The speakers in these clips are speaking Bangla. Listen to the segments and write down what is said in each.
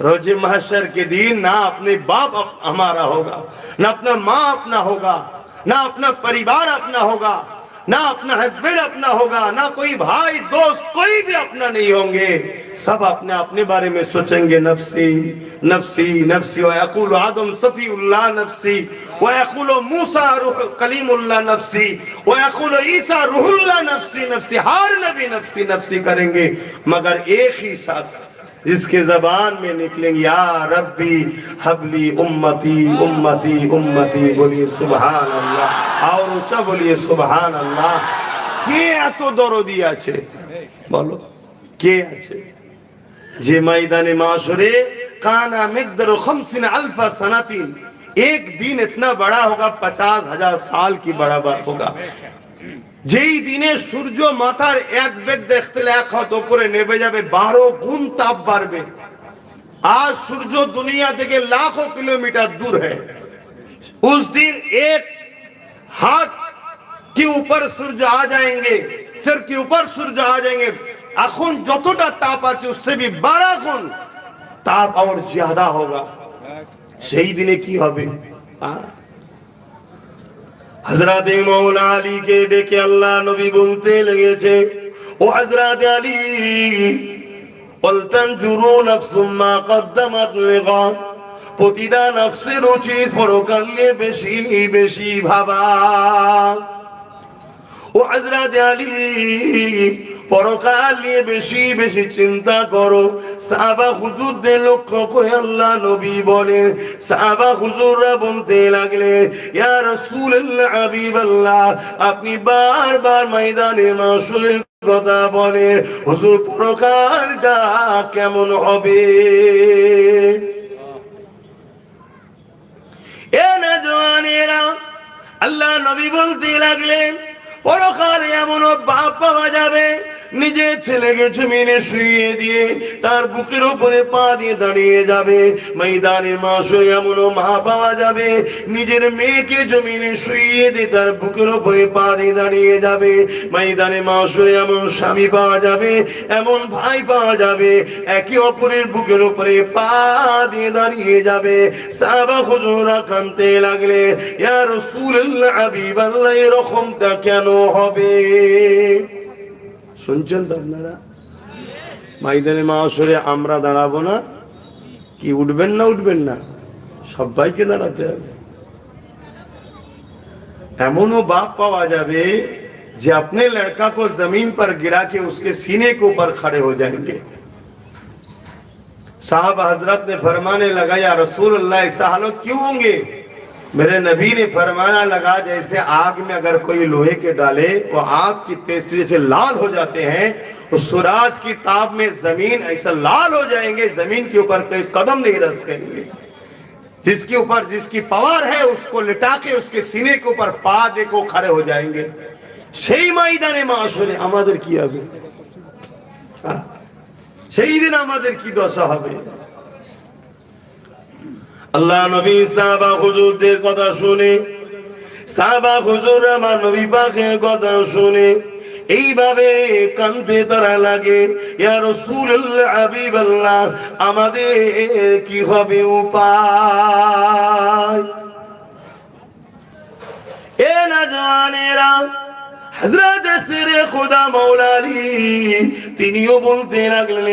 روج محشر کے دین نہ اپنے باپ ہمارا ہوگا، نہ اپنا ماں اپنا ہوگا، نہ اپنا پریوار اپنا ہوگا، نہ اپنا ہسبینڈ اپنا ہوگا، نہ کوئی بھائی، دوست، کوئی بھی اپنا نہیں ہوں گے۔ سب اپنے اپنے بارے میں سوچیں گے، نفسی نفسی نفسی، وَيَقُولُ صفی اللہ نفسی نَفْسِي، وَيَقُولُ مُوسَى روح قلیم اللہ نفسی وَيَقُولُ عیسیٰ روح اللہ نفسی نفسی ہر نبی نفسی نفسی کریں گے۔ مگر ایک ہی شخص جس کے زبان میں نکلیں گے یا ربی حبلی امتی امتی امتی، بولیے سبحان اللہ، اور اچھا بولیے سبحان اللہ۔ کیا تو এত دیا چھے؟ بولو کیا چھے جی ময়দানে معاشرے কানা مقدر 50 الف سنتین، ایک دین اتنا بڑا ہوگا، پچاس ہزار سال کی بڑا بات ہوگا۔ যেই দিনে সূর্য মাথার এক বেগ দেখতে এক হাত উপরে নেমে যাবে বারো গুণ তাপ বাড়বে आज सूर्य दुनिया থেকে लाखों किलोमीटर दूर है उस दिन एक हाथ के ऊपर सूर्य आ जाएंगे सिर के ऊपर सूर्य आ जाएंगे এখন যতটা তাপ আছে उससे भी बारह गुण তাপ और ज्यादा होगा সেই দিনে কি হবে আ? হজরত মৌলা আলীকে ডেকে আল্লাহ নবী বলতে লেগেছে, ও হজরাতে আলী বলতেন নফসুম মা কদ্দামাত লিগাদ প্রতিটা নফসের উচিত পরকালে বেশি বেশি ভাবা। ও হজরত আলী, পরকাল নিয়ে বেশি বেশি চিন্তা করো। সাহাবা হুজুরদের লক্ষ্য করে আল্লাহ নবী বলেন, সাহাবা হুজুররা বলতে লাগলে ইয়া রাসূলুল্লাহ, হাবিবাল্লাহ, আপনি বারবার ময়দানে মাসুলের কথা বলে হুজুর পরকালটা কেমন হবে? এ না জওয়ানেরা, আল্লাহ নবী বলতে লাগলেন পরকালে এমন বাপ পাওয়া যাবে নিজের ছেলেকে জমিনে শুইয়ে দিয়ে তার বুকের উপরে পা দিয়ে দাঁড়িয়ে যাবে। ময়দানে মাসে এমনও মা পাওয়া যাবে। নিজের মেয়েকে জমিনে শুইয়ে দিয়ে তার বুকের উপরে পা দিয়ে দাঁড়িয়ে যাবে। ময়দানে মাসে এমন স্বামী পাওয়া যাবে, এমন ভাই পাওয়া যাবে। একে অপরের বুকের উপরে পা দিয়ে দাঁড়িয়ে যাবে। সাহাবা হুজুরা কানতে লাগলে, ইয়া রাসূলুল্লাহ, হাবিবাল্লাহ, এরকমটা কেন হবে? শুনছেন তো আপনারা মাইদানে মাহাসরে আমরা দাঁড়াবো না কি উঠবেন না উঠবেন না সবাইকে দাঁড়াতে হবে ایمونو باپ پاو آجا بے যে اپنے لڑکا کو زمین پر گرا کے اس کے سینے کو پر کھڑے ہو جائیں گے. صاحب حضرت نے فرمانے لگا، یا رسول اللہ اس حالت کیوں ہوں گے؟ میرے نبی نے فرمانا لگا جیسے آگ میں اگر کوئی لوہے کے ڈالے وہ آگ کی تیسری سے لال ہو جاتے ہیں، اس سوراج کی تاب میں زمین ایسا لال ہو جائیں گے، زمین کے اوپر کوئی قدم نہیں رس کریں گے۔ جس کے اوپر جس کی پاور ہے، اس کو لٹا کے اس کے سینے کے اوپر پا دے کو کھڑے ہو جائیں گے۔ সেই ময়দানে মাসরে আমাদের কি হবে সেইদিন আমাদের কি দশা হবে আল্লাহ নবী সাহাবা হুজুরদের কথা শুনে, সাহাবা হুজুর আমার নবী পাকের কথা শুনে, এইভাবে কানতে তারা লাগে আমাদের কি হবে উপায়? এ না জানেরা হযরত সিরে খুদা মৌলালি তিনিও বলতে লাগলেন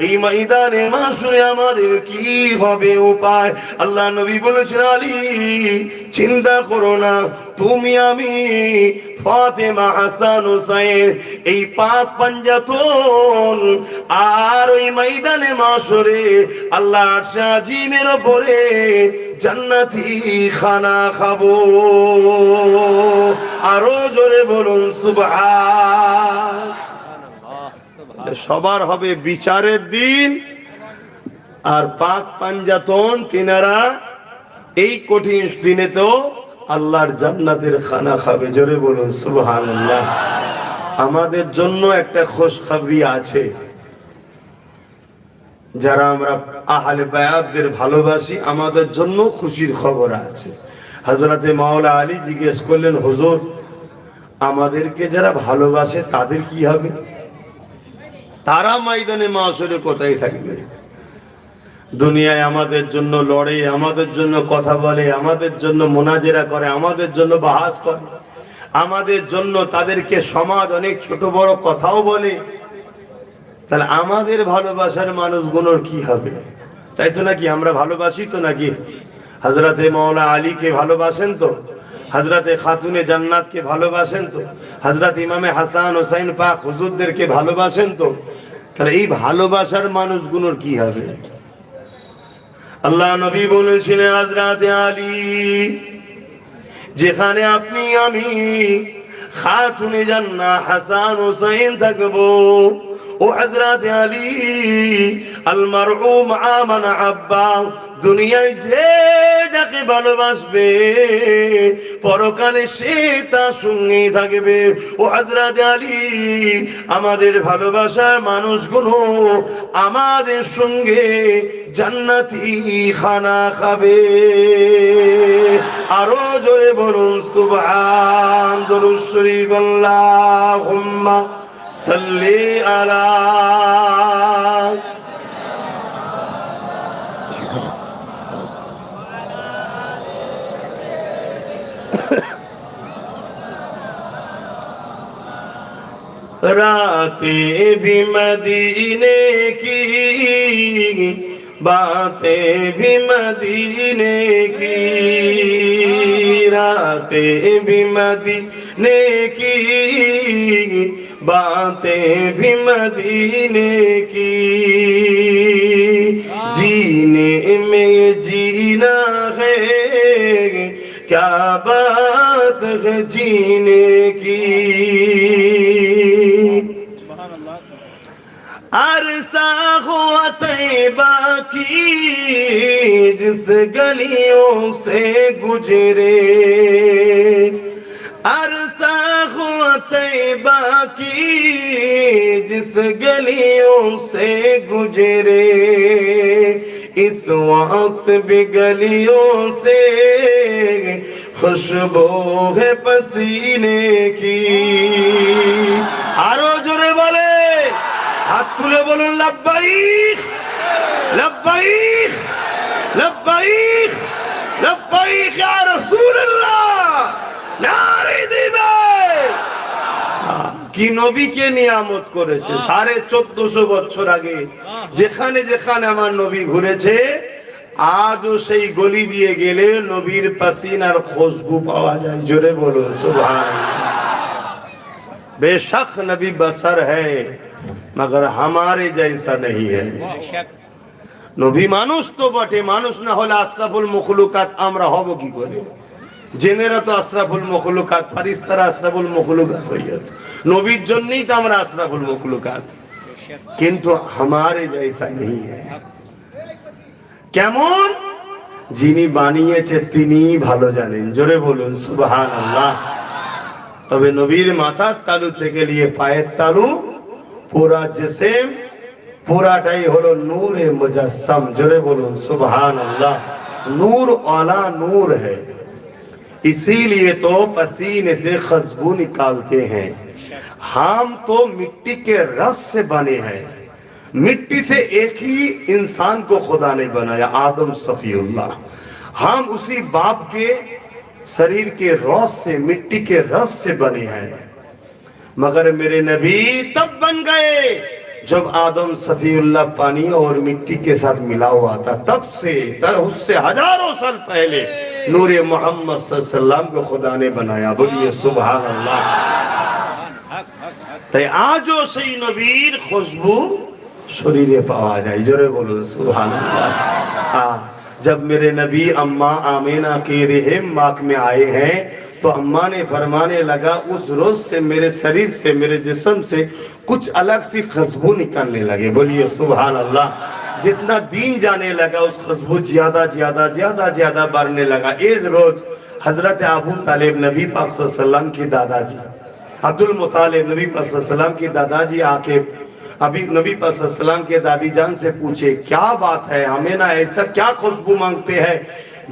এই ময়দানে মাসুরে আমাদের কি হবে উপায়? আল্লাহ নবী বলেছেন, আলী, চিন্তা করো না তুমি আমি, ফাতেমা হাসান হুসাইন, এই পাক পাঞ্জাতন আর ওই ময়দানে মাসরে আল্লাহ শাহিমের ওপরে জান্নাতি খানা খাব। আরও জোরে বলুন সুবহান সবার হবে বিচারের দিন। আর পাক পাঞ্জাতন তিনারা এই কঠিন দিনে তো আল্লাহর জান্নাতের খানা খাবে, জোরে বলুন, সুবহানাল্লাহ। আমাদের জন্য একটা খোশখবরি আছে। যারা আমরা আহলে বায়াতদের ভালোবাসি, আমাদের জন্য খুশির খবর আছে। হজরতে মাওলা আলী জিজ্ঞেস করলেন, হুজুর, আমাদেরকে যারা ভালোবাসে তাদের কি হবে? তারা ময়দানে মাসরে কোথায় থাকবে? দুনিয়ায় আমাদের জন্য লড়ে, আমাদের জন্য কথা বলে, আমাদের জন্য মোনাজেরা করে, আমাদের জন্য বাহাস করে। আমাদের জন্য তাদেরকে সমাজ অনেক ছোট বড় কথাও বলে। তাহলে আমাদের ভালোবাসার মানুষগুলোর কি হবে? তাই তো নাকি আমরা ভালোবাসি তো নাকি? হজরতে মৌলা আলীকে ভালোবাসেন তো? হজরতে খাতুনে জান্নাতকে ভালোবাসেন তো? হজরত ইমামে হাসান হোসাইন পাক হুজুরদেরকে ভালোবাসেন তো? তাহলে এই ভালোবাসার মানুষগুলোর কি হবে? আল্লাহ নবী বলেছিলেন হজরতে আলী, যেখানে আপনি, আমি খাতুনে জান্না হাসান হোসাইন থাকব। ও হজরত আলী আল মারউম আমানা আব্বা দুনিয়ায় যে যাকে ভালোবাসবে, পরকালে সে তার সঙ্গে থাকবে। ও হজরত আলী, আমাদের ভালোবাসার মানুষগুলো আমাদের সঙ্গে জান্নাতি খানা খাবে। আরও জোরে বলুন, সুবহান দরুদ শরীফ সাল্লি আলা راتیں بھی مدینے کی، باتیں بھی مدینے کی۔ راتیں بھی مدینے کی، باتیں بھی مدینے کی۔ جینے میں جینا ہے کیا بات ہے جینے کی؟ عرصہ ہوا طیبہ کی، جس گلیوں سے گجرے عرصہ ہوا طیبہ کی، جس گلیوں سے گجرے اس وقت بھی گلیوں سے خوشبو ہے پسینے کی۔ আরো জোরে بولے، ہاتھ তুলে বলুন লাভবাহিক লাভবাহিক লাভবাহিক কি নবীকে নিয়ামত করেছে? সাড়ে চোদ্দশো বছর আগে। যেখানে যেখানে আমার নবী ঘুরেছে আজও সেই গলি দিয়ে গেলে নবীর পাসিন আর খুশবু পাওয়া যায়। জোরে বলুন সুভাই নবী বসর হগর হ্যাঁ, হামারে জায়সা নেই হ্যায় নবী মানুষ তো বটে মানুষ না হলে আশরাফুল মুখলুকাত আমরা হব কি করে? জেনেরা তো আশরাফুল মখলুকাত, ফারিস্তার আশরাফুল মখলুকাত হইয়াত নবীর জন্যই তো আমরা আশরাফুল মখলুকাত। কিন্তু আমার জায়সা নেই। কেমন? যিনি বানিয়েছে তিনি ভালো জানেন। জোরে বলুন সুবাহান আল্লাহ তবে নবীর মাথার তালু থেকে নিয়ে পায়ের তালু পুরা জেসেম, পুরাটাই হলো নূরে মুজাসম। জোরে বলুন সুবহান আল্লাহ নূর ওলা নূর হ্যাঁ اسی لیے تو پسینے سے خزبو نکالتے ہیں۔ ہم تو مٹی کے رس سے بنے ہیں۔ مٹی سے ایک ہی انسان کو خدا نے بنایا، آدم صفی اللہ۔ ہم اسی باپ کے سریر کے روز سے، مٹی کے رس سے بنے ہیں۔ مگر میرے نبی تب بن گئے۔ جب آدم صفی اللہ پانی اور مٹی کے ساتھ ملا ہوا تھا تب سے اس سے ہزاروں سال پہلے۔ نور محمد صلی اللہ علیہ وسلم کو خدا نے بنایا۔ بولیے سبحان اللہ تے آجو سی نبیر خوشبو شریر پاوا جو رہے بولو سبحان اللہ جب میرے نبی اممہ آمینہ کے رحم ماک میں آئے ہیں، تو اماں نے فرمانے لگا، اس روز سے میرے شریر سے، میرے جسم سے کچھ الگ سی خصبو نکلنے لگے۔ بولیے سبحان اللہ جتنا دین جانے لگا، اس خضبو زیادہ زیادہ زیادہ زیادہ بارنے لگا۔ ایز روز حضرت ابو طالب نبی پاک صلی اللہ علیہ وسلم کی دادا جی عبد المطالب نبی پاک صلی اللہ علیہ وسلم کی دادا جی آ کے ابھی نبی پاک صلی اللہ علیہ وسلم کے دادی جان سے پوچھے، کیا بات ہے؟ ہمیں نہ ایسا کیا خوشبو مانگتے ہیں؟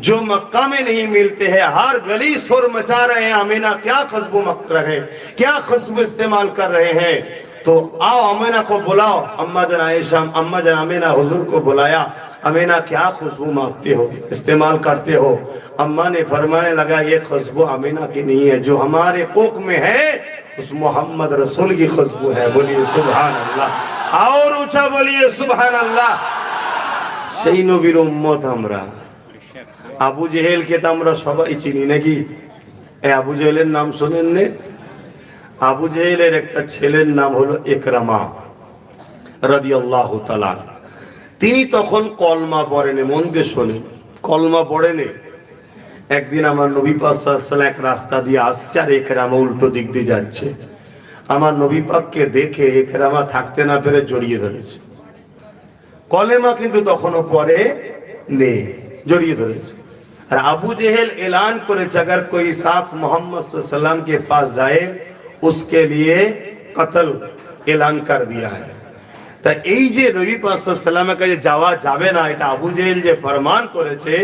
جو مکہ میں نہیں ملتے ہیں، ہر گلی سر مچا رہے ہیں، ہمیں نہ کیا خوشبو مک رہے ہیں؟ کیا خوشبو استعمال کر رہے ہیں؟ تو آؤ امینا کو بلاؤ۔ اما جن عائشہ اما جن امینہ حضور کو بلایا۔ امینا کیا خوشبو مانگتے ہو، استعمال کرتے ہو۔ اما نے فرمانے لگا، یہ خوشبو امینا کی نہیں ہے، جو ہمارے کوک میں ہے، اس محمد رسول کی خوشبو ہے۔ بولیے سبحان اللہ اور اونچا بولیے سبحان اللہ شہینو بیر امت উম্মত ابو جہیل کے তো আমরা اچھی نہیں نگی۔ اے ابو جہیل نام سنننے আবু জেহেলের একটা ছেলের নাম হলো একরামা রাজি আল্লাহ তিনি তখন কলমা পড়েনি, মন দিয়ে শোনে কলমা পড়েনি। একদিন আমার নবী পাশাল এক রাস্তা দিয়ে আসছে আর একরামা উল্টো দিক দিয়ে যাচ্ছে। আমার নবী পাককে দেখে একরামা থাকতে না পেরে জড়িয়ে ধরেছে। কলেমা কিন্তু তখনও পরে নেই, জড়িয়ে ধরেছে। আর আবু জেহেল এলান করেছে, আগার কই সাফ মোহাম্মদ পাশ যায় उसके लिए कत्ल এলান कर दिया है তা এই যে নবী সাল্লামের কাছে যাওয়া যাবে না এটা আবু জেহেল যে ফরমান করেছে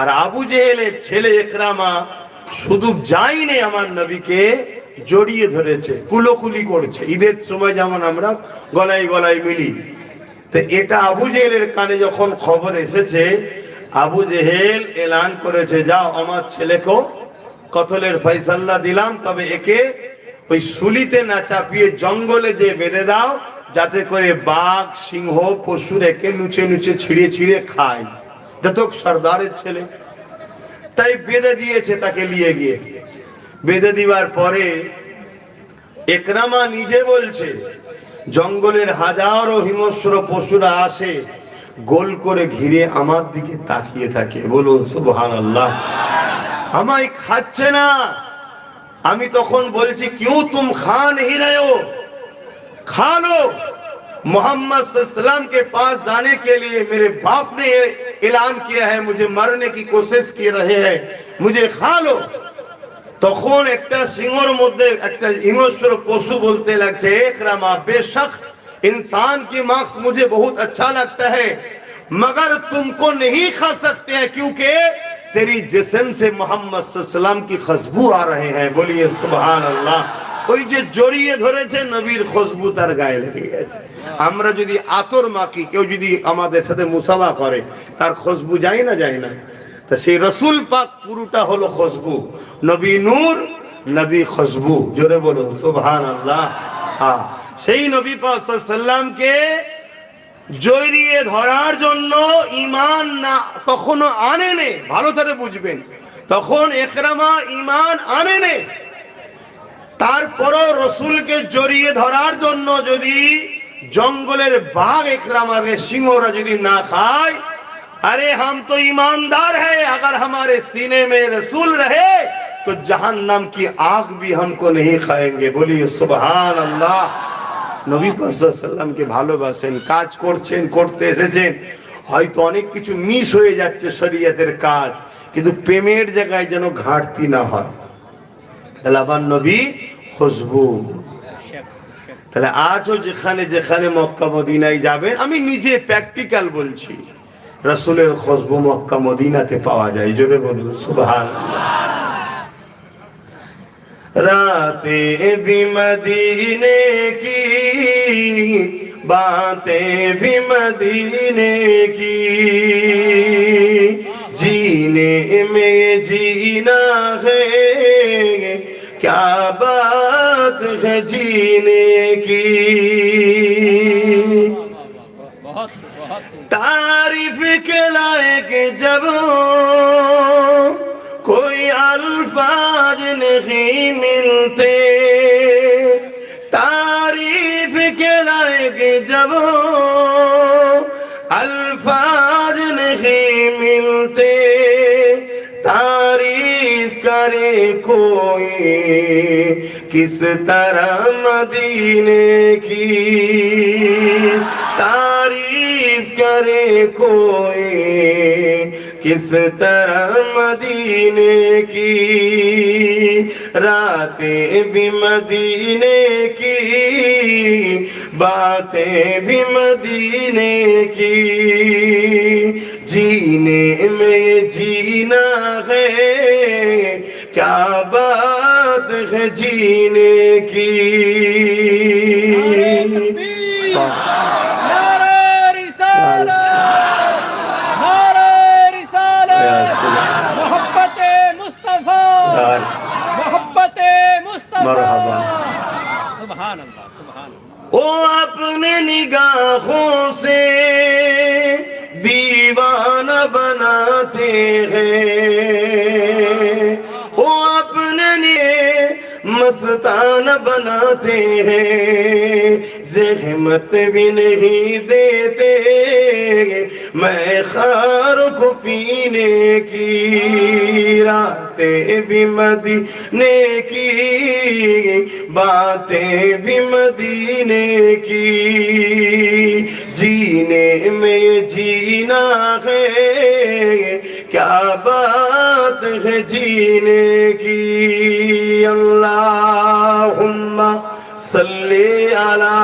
আর আবু জেহেলের ছেলে একরামা শুধু যায়নি আমার নবীকে জড়িয়ে ধরেছে কুলোকুলি করছে ঈদের সময় যেমন আমরা গলায় গলায় মিলি তো এটা আবু জেহেলের কানে যখন খবর এসেছে আবু জেহেল এলান করেছে যাও আমার ছেলেকেও কতলের ফয়সাল্লা দিলাম তবে একে ওই সুলিতে না চাপিয়ে জঙ্গলে যে বেঁধে দাও, যাতে করে বাঘ, সিংহ, পশু একে নুচে নুচে ছিঁড়ে ছিঁড়ে খায়। যতক সর্দারের ছেলে। তাই বেঁধে দিয়েছে তাকে নিয়ে গিয়ে। বেঁধে দিবার পরে একরামা নিজে বলছে, জঙ্গলের হাজারো হিংস্র পশুরা আসে, গোল করে ঘিরে আমার দিকে তাকিয়ে থাকে। বলুন সুবহান আল্লাহ আমায় খাচ্ছে না। আমি তখন বলছি، কিউ তুম খা نہیں رہے ہو کھا محمد صلی اللہ علیہ وسلم کے پاس جانے کے لیے میرے باپ نے یہ اعلان کیا ہے، مجھے مرنے کی کوشش کی رہے ہیں، مجھے کھا لو. তখন একটা সিংহর মধ্যে একটা হিংস্র পশু বলতে ایک رما بے شخ انسان کی ماکس مجھے بہت اچھا لگتا ہے، مگر تم کو نہیں کھا سکتے ہیں کیونکہ तेरी जिस्म से मोहम्मद सल्लम की खुशबू आ रहे हैं बोलिए सुबहान अल्लाह ওই যে জড়িয়ে ধরেছে নবীর খুশবু তার গায়ে লেগে গেছে আমরা যদি আতর মাখি কেউ যদি আমাদের সাথে মুসাফা করে তার খুশবু যায় না যায় না তা সেই রসুল পাক পুরোটা হলো খুশবু নবী নূর নবী খুশবু জোরে বলুন সুবহান আল্লাহ হ্যাঁ সেই নবী পাক সাল্লামকে জড়িয়ে ধরার জন্য ইমান না তখনও আনে নে ভালো করে বুঝবেন তখন একরামা ইমান আনে নে তারপরও রসুলকে জড়িয়ে ধরার জন্য যদি জঙ্গলের বাঘ একরামাকে সিংহরা যদি না খায় अरे हम तो ईमानदार हैं अगर हमारे सीने में रसूल रहे तो जहन्नम की आग भी हमको नहीं खाएंगे बोलिए सुबहान अल्लाह নবী সাল্লামকে ভালোবাসেন, কাজ করছেন, করতে এসেছেন। হয়তো অনেক কিছু মিস হয়ে যাচ্ছে শরীয়তের কাজ, কিন্তু প্রেমের জায়গায় যেন ঘাটতি না হয়। তাহলে আবার নবী খুশবু। তাহলে আজও যেখানে যেখানে মক্কা মদিনায় যাবেন, আমি নিজে প্র্যাকটিক্যাল বলছি, রসুলের খুশবু মক্কা মদিনাতে পাওয়া যায়। জোরে বলুন সুবহান راتیں بھی مدینے کی، باتیں بھی مدینے کی۔ جینے میں جینا ہے، کیا بات ہے جینے کی؟ تعریف کے لائق جب कोई अल्फाज नहीं मिलते तारीफ के लायक जब अल्फाज नहीं मिलते तारीफ करे कोई किस तरह मदीने की तारीफ करे कोई किस तरह मदीने की रातें भी मदीने की बातें भी मदीने की जीने में जीना है क्या बात है जीने की ہیں وہ اپنے مستان بناتے ہیں۔ زحمت بھی نہیں دیتے۔ میں خار کو پینے کی راتیں بھی مدینے کی، باتیں بھی مدینے کی۔ جینے میں جینا ہے۔ क्या बात है जीने की अल्लाहुम्मा सल्ली अला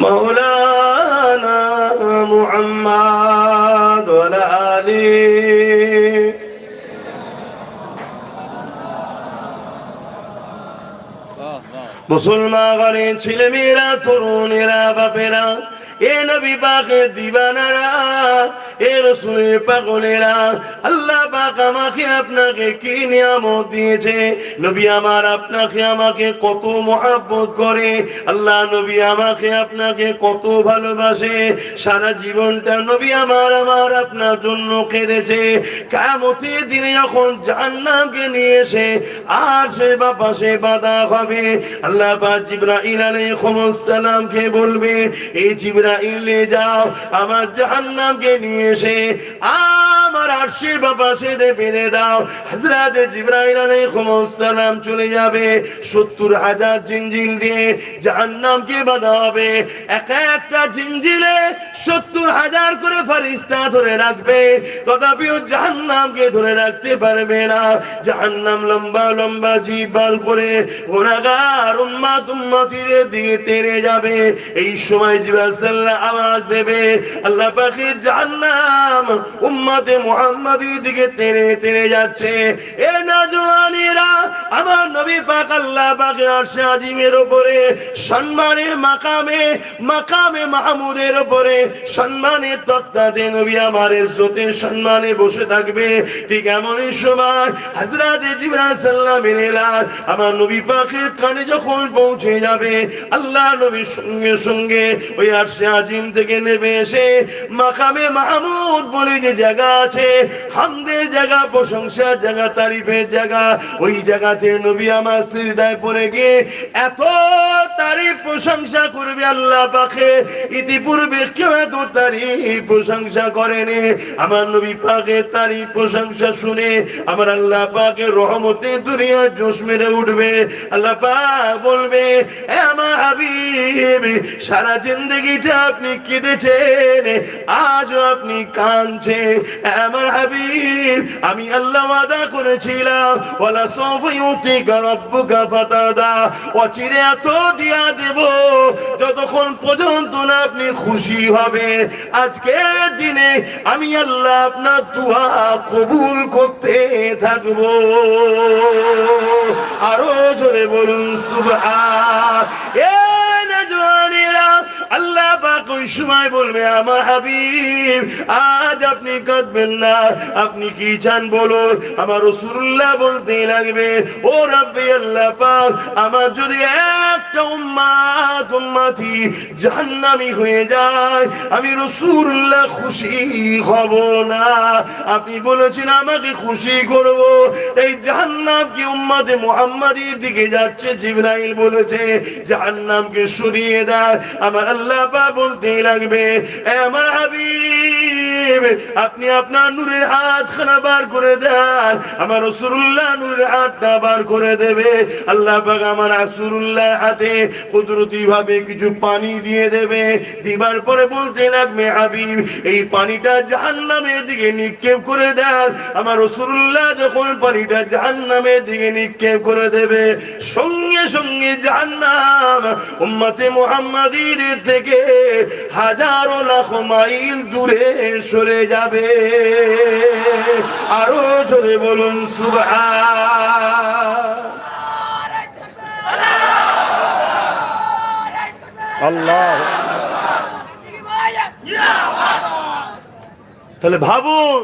मौलाना मुहम्मद वाला आली মুসলমান ঘরে ছেলেমেয়েরা তরুণেরা বাপেরা এ নবী পাকের দিবানারা এ রসুলের পাগলেরা আল্লাহ পাক আমাকে আপনাকে কি নিয়ামত দিয়েছে? নবী আমার আপনাকে আমাকে কত মহাব্বত করে। আল্লাহ নবী আমাকে আপনাকে কত ভালোবাসে। সারা জীবনটা নবী আমার আমার আপনার জন্য কেঁদেছে। কামতের দিনে যখন জান্নামকে নিয়ে আর সে বা পাশে বাধা হবে, আল্লাহ পাক জিব্রাইল আলাইহিস সালামকে বলবে এই জিব্রাইলে যাও, আমার জাহান্নামকে নিয়ে আমার আরশের বা পাশে দে বেঁধে দাও। হযরত জিব্রাইল আলাইহিস সালাম চলে যাবে। 70 হাজার জিনজিল দিয়ে জাহান্নামকে বাধা হবে এক একটা জিনজিলে 70 হাজার করে ফেরেশতা ধরে রাখবে। তথাপিও জাহান্নামকে ধরে রাখতে পারবে না। জাহান্নাম লম্বা লম্বা জিবাল করে গুনাহগার উম্মাত উম্মতিদের দিকে তেরে যাবে। এই সময় জিবাসাল্লাহ আওয়াজ দেবে, আল্লাহ পাকের জাহান্নাম উম্মতে মুহাম্মাদির দিকে তেরে তেরে যাচ্ছে। এ নজওয়ানেরা আমার নবী পাক আল্লাহ পাকের আরশে আজিমের উপরে সম্মানের মাকামে মাকামে মাহমুদের উপরে সম্মানের তত্ত্বাতে নবী আমার ইজ্জতের সম্মানে বসে থাকবে। ঠিক এমনই সময় হযরত জিবরাইল সাল্লামের এলান আমার নবী পাকের কানে যখন পৌঁছে যাবে, আল্লাহ নবীর সঙ্গে সঙ্গে ওই আরশে আজিম থেকে নেমে এসে মাকামে মাহমুদ বলে যে জায়গা আছে, হামদের জায়গা, প্রশংসার জায়গা, তারিফের জায়গা, ওই জায়গাতে নবী আমার সিজদায় পড়ে গিয়ে এত তারিফ, প্রশংসা করবে আল্লাহ পাকে। ইতিপূর্বে কেউ এত তারিফ, প্রশংসা করেনি। আমার নবী পাকে তারিফ, প্রশংসা শুনে আমার আল্লাহ পাকে রহমতে দুনিয়া জোশ মেরে উঠবে। আল্লাহ পাক বলবে, "এ হাবিব, সারা জিন্দগিটা আপনি কেঁদেছেন, আজও আপনি কাঁদছে আমার হাবিব, আমি আল্লাহ ওয়াদা করেছিলাম, ওয়ালা সৌফা ইউতিকা রাব্বুকা ফাতাদা। অচিরে এত দিয়া দেব, যতক্ষণ পর্যন্ত না আপনি খুশি হবে আজকে দিনে আমি আল্লাহ আপনার দোয়া কবুল করতে থাকব। আরও জোরে বলুন, সুবহান। এ নজওয়ানেরা আল্লাহ পাক ওই সময় বলবে, আমার হাবিব, আজ আপনি কাঁদবেন না। আপনি কি চান বলুন? আমার রসুল্লাহ বলতে লাগবে, ও রব্বি আল্লাহ পাক, আমার যদি একটা উম্মাত, উম্মাতি জাহান্নামী হয়ে যায়, আমি রসুল্লাহ খুশি হব না। আপনি বলেছেন, আমাকে খুশি করব। এই জাহান্নাম কি উম্মাতে মুহাম্মাদির দিকে যাচ্ছে? জিবরাইল বলেছে, জাহান্নামকে সরিয়ে দেয় আমার আল্লাহ পা বলতে লাগবে আমার হাবিব। আপনি আপনার নূরের হাত খানা বার করে দেন। আমার রসুল্লাহ নূরের হাতটা বার করে দেবে। আল্লাহ আমার রাসূলুল্লাহ হাতে কুদরতি ভাবে কিছু পানি দিয়ে দেবে। দিবার পরে বলতে লাগবে, হাবিব, এই পানিটা জাহান্নামের দিকে নিক্ষেপ করে দেন। আমার রসুল্লাহ যখন পানিটা জাহান্নামের দিকে নিক্ষেপ করে দেবে, সঙ্গে সঙ্গে জাহান্নাম উম্মতে মুহাম্মাদির থেকে হাজারো লাখ মাইল দূরে সরে যাবে। আরও জোরে বলুন সুবহান। আল্লাহ। তাহলে ভাবুন